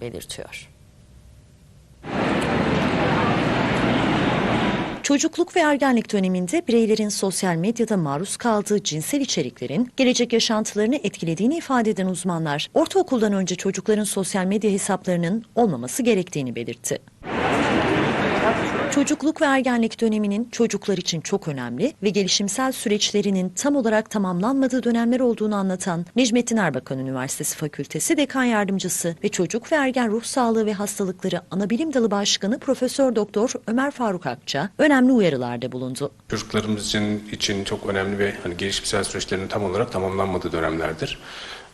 belirtiyor. Çocukluk ve ergenlik döneminde bireylerin sosyal medyada maruz kaldığı cinsel içeriklerin gelecek yaşantılarını etkilediğini ifade eden uzmanlar, ortaokuldan önce çocukların sosyal medya hesaplarının olmaması gerektiğini belirtti. Çocukluk ve ergenlik döneminin çocuklar için çok önemli ve gelişimsel süreçlerinin tam olarak tamamlanmadığı dönemler olduğunu anlatan Necmettin Erbakan Üniversitesi Fakültesi Dekan Yardımcısı ve Çocuk ve Ergen Ruh Sağlığı ve Hastalıkları Anabilim Dalı Başkanı Profesör Doktor Ömer Faruk Akça önemli uyarılarda bulundu. Çocuklarımız için, için çok önemli ve hani gelişimsel süreçlerinin tam olarak tamamlanmadığı dönemlerdir.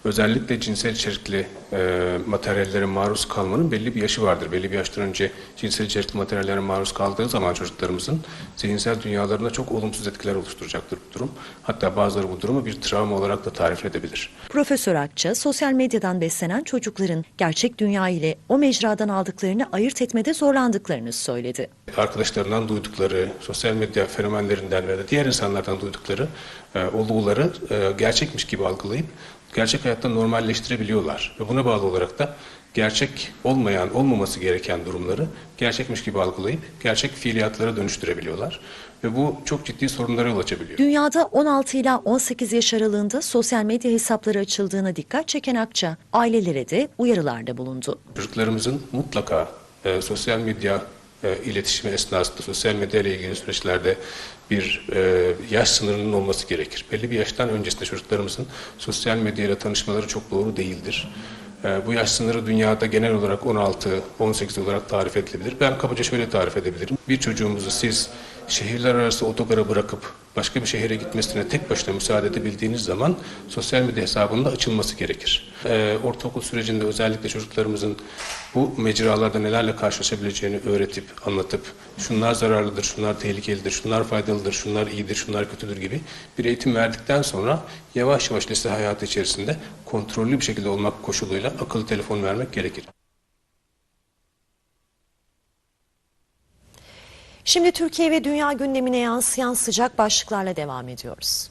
Özellikle cinsel içerikli e, materyallere maruz kalmanın belli bir yaşı vardır. Belli bir yaştan önce cinsel içerikli materyallere maruz kaldığı zaman çocuklarımızın zihinsel dünyalarında çok olumsuz etkiler oluşturacaktır bu durum. Hatta bazıları bu durumu bir travma olarak da tarif edebilir. Profesör Akça, sosyal medyadan beslenen çocukların gerçek dünya ile o mecradan aldıklarını ayırt etmede zorlandıklarını söyledi. Arkadaşlarından duydukları, sosyal medya fenomenlerinden ve de diğer insanlardan duydukları e, olguları e, gerçekmiş gibi algılayıp gerçek hayatta normalleştirebiliyorlar. Ve buna bağlı olarak da gerçek olmayan, olmaması gereken durumları gerçekmiş gibi algılayıp gerçek fiiliyatlara dönüştürebiliyorlar. Ve bu çok ciddi sorunlara yol açabiliyor. Dünyada 16 ila 18 yaş aralığında sosyal medya hesapları açıldığına dikkat çeken Akça, ailelere de uyarılarda bulundu. Çocuklarımızın mutlaka e, sosyal medya e, iletişimi esnasında sosyal medya ile ilgili süreçlerde bir e, yaş sınırının olması gerekir. Belli bir yaştan öncesinde çocuklarımızın sosyal medya ile tanışmaları çok doğru değildir. E, bu yaş sınırı dünyada genel olarak 16-18 olarak tarif edilebilir. Ben kabaca şöyle tarif edebilirim. Bir çocuğumuzu siz şehirler arası otogara bırakıp başka bir şehire gitmesine tek başına müsaade edebildiğiniz zaman sosyal medya hesabının da açılması gerekir. Ee, ortaokul sürecinde özellikle çocuklarımızın bu mecralarda nelerle karşılaşabileceğini öğretip, anlatıp, şunlar zararlıdır, şunlar tehlikelidir, şunlar faydalıdır, şunlar iyidir, şunlar kötüdür gibi bir eğitim verdikten sonra yavaş yavaş lise hayatı içerisinde kontrollü bir şekilde olmak koşuluyla akıllı telefon vermek gerekir. Şimdi Türkiye ve dünya gündemine yansıyan sıcak başlıklarla devam ediyoruz.